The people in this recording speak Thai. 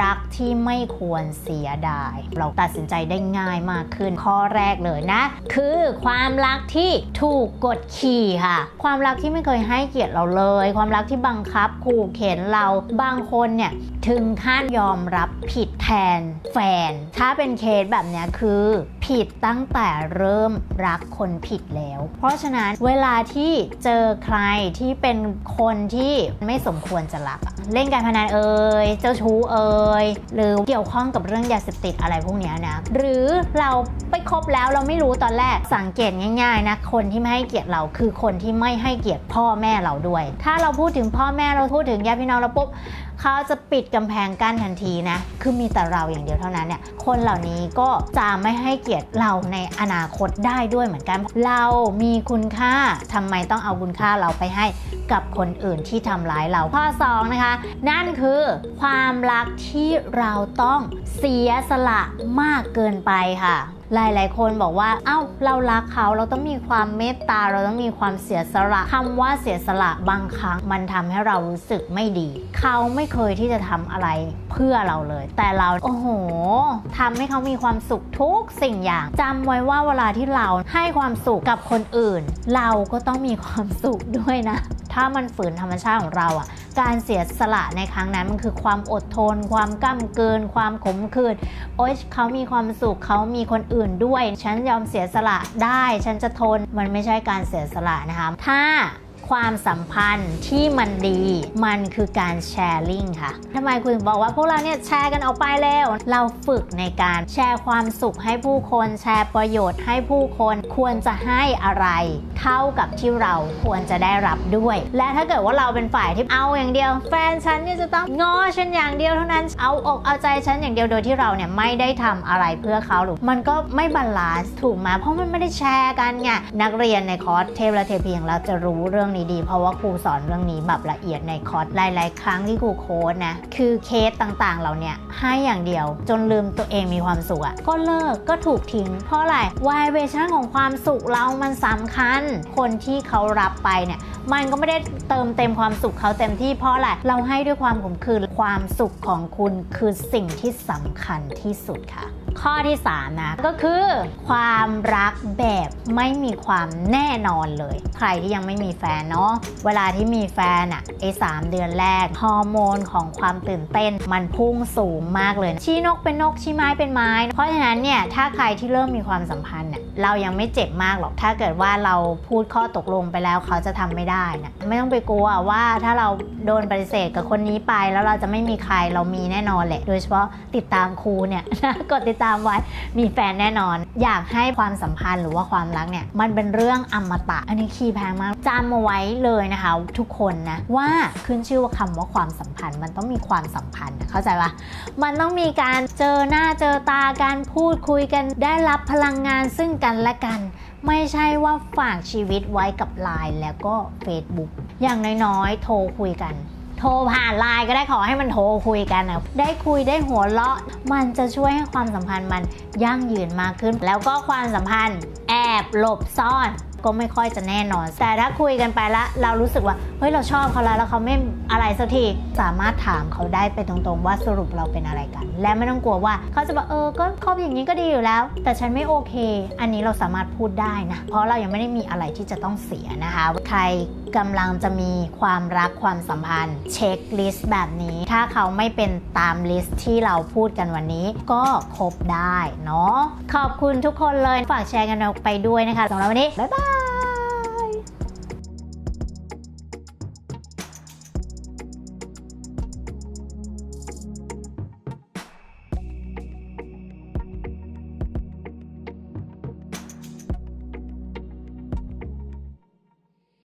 รักที่ไม่ควรเสียดาย เราตัดสินใจได้ง่ายมากขึ้น ข้อแรกเลยนะ คือความรักที่ถูกกดขี่ค่ะ ความรักที่ไม่เคยให้เกียรติเราเลย ความรักที่บังคับขู่เข็นเราบางคนเนี่ยถึงขั้นยอมรับผิดแทนแฟน ถ้าเป็นเคสแบบนี้คือ ผิดตั้งแต่เริ่มรักคนผิดแล้ว เพราะฉะนั้นเวลาที่เจอใครที่เป็นคนที่ไม่สมควรจะรัก เล่นการพนันเอ่ยเจ้าชู้เอ่ยหรือเกี่ยวข้องกับเรื่องยาเสพติดอะไรพวกนี้นะหรือเราไปคบแล้วเราไม่รู้ตอนแรกสังเกตง่ายๆนะคนที่ไม่ให้เกียรติเราคือคนที่ไม่ให้เกียรติพ่อแม่เราด้วย ถ้าเราพูดถึงพ่อแม่เราพูดถึงญาติพี่น้องเราปุ๊บเขาจะปิดกำแพงกั้นทันทีนะ คือมีแต่เราอย่างเดียวเท่านั้นเนี่ย คนเหล่านี้ก็จะไม่ให้เกียรติเราในอนาคตได้ด้วยเหมือนกัน เรามีคุณค่าทำไมต้องเอาคุณค่าเราไปให้ กับคนอื่นที่ทำร้ายเรา ข้อ 2 นะคะ นั่นคือความรักที่เราต้องเสียสละมากเกินไปค่ะหลายๆคนบอกว่า เอ้า เรารักเขา เราต้องมีความเมตตา เราต้องมีความเสียสละคำว่าเสียสละบางครั้ง มันทำให้เรารู้สึกไม่ดี เขาไม่เคยที่จะทำอะไรเพื่อเราเลย แต่เรา โอ้โหทำให้เขามีความสุขทุกสิ่งอย่างจำไว้ว่าเวลาที่เราให้ความสุขกับคนอื่น เราก็ต้องมีความสุขด้วยนะ ถ้ามันฝืนธรรมชาติของเราอะการเสียสละในครั้งนั้นมันคือความอดทน ความก้ำเกิน ความขมขื่นโอ๊ยเขามีความสุขเขามีคนอื่นด้วย ฉันยอมเสียสละได้ ฉันจะทนมันไม่ใช่การเสียสละนะคะถ้า ความสัมพันธ์ที่มันดี มันคือการแชร์ลิงค่ะทำไมคุณถึงบอกว่าพวกเราเนี่ยแชร์กันออกไปแล้ว เราฝึกในการแชร์ความสุขให้ผู้คนแชร์ประโยชน์ให้ผู้คนควรจะให้อะไร เท่ากับที่เราควรจะได้รับด้วย และถ้าเกิดว่าเราเป็นฝ่ายที่เอาอย่างเดียว แฟนฉันเนี่ยจะต้องงอฉันอย่างเดียวเท่านั้นเอาอกเอาใจฉันอย่างเดียวโดยที่เราเนี่ยไม่ได้ทำอะไรเพื่อเขาหรือมันก็ไม่บาลานซ์ถูกไหมเพราะมันไม่ได้แชร์กันไงนักเรียนในคอร์สเทพและเทพีของเราจะรู้เรื่องนี้ดี เพราะว่าครูสอนเรื่องนี้แบบละเอียดในคอร์สหลายๆ ครั้งที่ครูโค้ดนะ คือเคสต่างๆเราเนี่ยให้อย่างเดียว จนลืมตัวเองมีความสุขอะก็เลิกก็ถูกทิ้ง เพราะอะไรวายเวชั่นของความสุขเรามันสำคัญ คนที่เขารับไปเนี่ยมันก็ไม่ได้เติมเต็มความสุขเขาเต็มที่เพราะอะไรเราให้ด้วยความขมขื่นความสุขของคุณคือสิ่งที่สำคัญที่สุดค่ะ ข้อที่ 3 นะ ก็คือ ความรักแบบไม่มีความแน่นอนเลย ใครที่ยังไม่มีแฟนเนาะเวลาที่มีแฟนอะไอ้สามเดือนแรกฮอร์โมนของความตื่นเต้น มันพุ่งสูงมากเลยชี้นกเป็นนกชี้ไม้เป็นไม้ เพราะฉะนั้นเนี่ยถ้าใครที่เริ่มมีความสัมพันธ์เนี่ย เรายังไม่เจ็บมากหรอก ถ้าเกิดว่าเราพูดข้อตกลงไปแล้วเขาจะทำไม่ได้นะไม่ต้องไปกลัวว่าถ้าเราโดนปฏิเสธกับคนนี้ไป แล้วเราจะไม่มีใครเรามีแน่นอนแหละ โดยเฉพาะติดตามครูเนี่ยกดติดตามไว้มีแฟนแน่นอน อยากให้ความสัมพันธ์หรือว่าความรักเนี่ยมันเป็นเรื่องอมตะ อันนี้คีย์แพงมากจำเอาไว้เลยนะคะ ทุกคนนะว่าขึ้นชื่อว่าคำว่าความสัมพันธ์มันต้องมีความสัมพันธ์เข้าใจปะมันต้องมีการเจอหน้าเจอตาการพูดคุยกันได้รับพลังงานซึ่งกันและกันไม่ใช่ว่าฝากชีวิตไว้กับไลน์แล้วก็ Facebook อย่างน้อยๆ โทรคุยกัน โทรผ่านไลน์ก็ได้ขอให้มันโทรคุยกันนะได้คุยได้หัวเราะ มันจะช่วยให้ความสัมพันธ์มันยั่งยืนมากขึ้น แล้วก็ความสัมพันธ์แอบหลบซ่อนก็ไม่ค่อยจะแน่นอน แต่ถ้าคุยกันไปแล้วเรารู้สึกว่าเฮ้ยเราชอบเขาแล้วแล้วเขาไม่อะไรสักทีสามารถถามเขาได้ไปตรงๆ ว่าสรุปเราเป็นอะไรกัน และไม่ต้องกลัวว่าเขาจะบอกเออก็คบอย่างนี้ก็ดีอยู่แล้ว แต่ฉันไม่โอเค อันนี้เราสามารถพูดได้นะเพราะเรายังไม่ได้มีอะไรที่จะต้องเสียนะคะใครกำลังจะมีความรักความสัมพันธ์ เช็คลิสต์แบบนี้ ถ้าเขาไม่เป็นตามลิสต์ที่เราพูดกันวันนี้ ก็คบได้เนาะขอบคุณทุกคนเลย ฝากแชร์กันออกไปด้วยนะคะสำหรับวันนี้ บ๊ายบาย